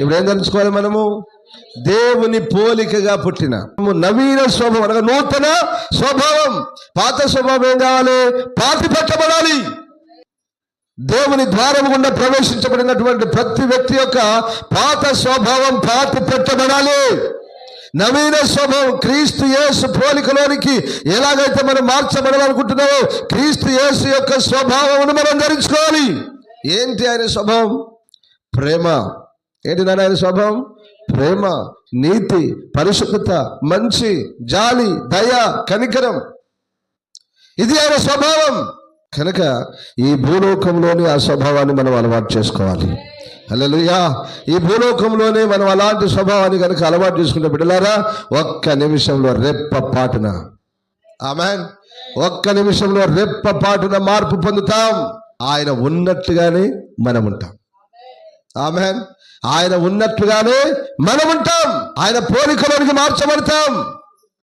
ఇప్పుడు ఏం తెలుసుకోవాలి మనము? దేవుని పోలికగా పుట్టిన. నవీన స్వభావం అనగా నూతన స్వభావం. పాత స్వభావం ఏం కావాలి? పాతి పెట్టబడాలి దేవుని ద్వారం గుండా ప్రవేశించబడినటువంటి ప్రతి వ్యక్తి యొక్క పాత స్వభావం పాతి పెట్టబడాలి నవీన స్వభావం క్రీస్తు యేసు పోలికలోనికి ఎలాగైతే మనం మార్చబడాలనుకుంటున్నామో క్రీస్తు యేసు యొక్క స్వభావమును మనం ధరించుకోవాలి. ఏంటి ఆయన స్వభావం? ప్రేమ. ఏంటి నాన్న ఆయన స్వభావం? ప్రేమ నీతి పరిశుద్ధత మంచి జాలి దయ కనికరం. ఇది ఆయన స్వభావం. కనుక ఈ భూలోకంలోని ఆ స్వభావాన్ని మనం అలవాటు చేసుకోవాలి. హల్లెలూయా. ఈ భూలోకంలోనే మనం అలాంటి స్వభావాన్ని కనుక అలవాటు చేసుకుంటే బిడ్డలారా ఒక్క నిమిషంలో రెప్ప పాటున. ఆమెన్. ఒక్క నిమిషంలో రెప్ప పాటున మార్పు పొందుతాం. ఆయన ఉన్నట్టుగానే మనం ఉంటాం ఆమె ఆయన ఉన్నట్టుగానే మనం ఉంటాం ఆయన పోలికలోనికి మార్చబడతాం.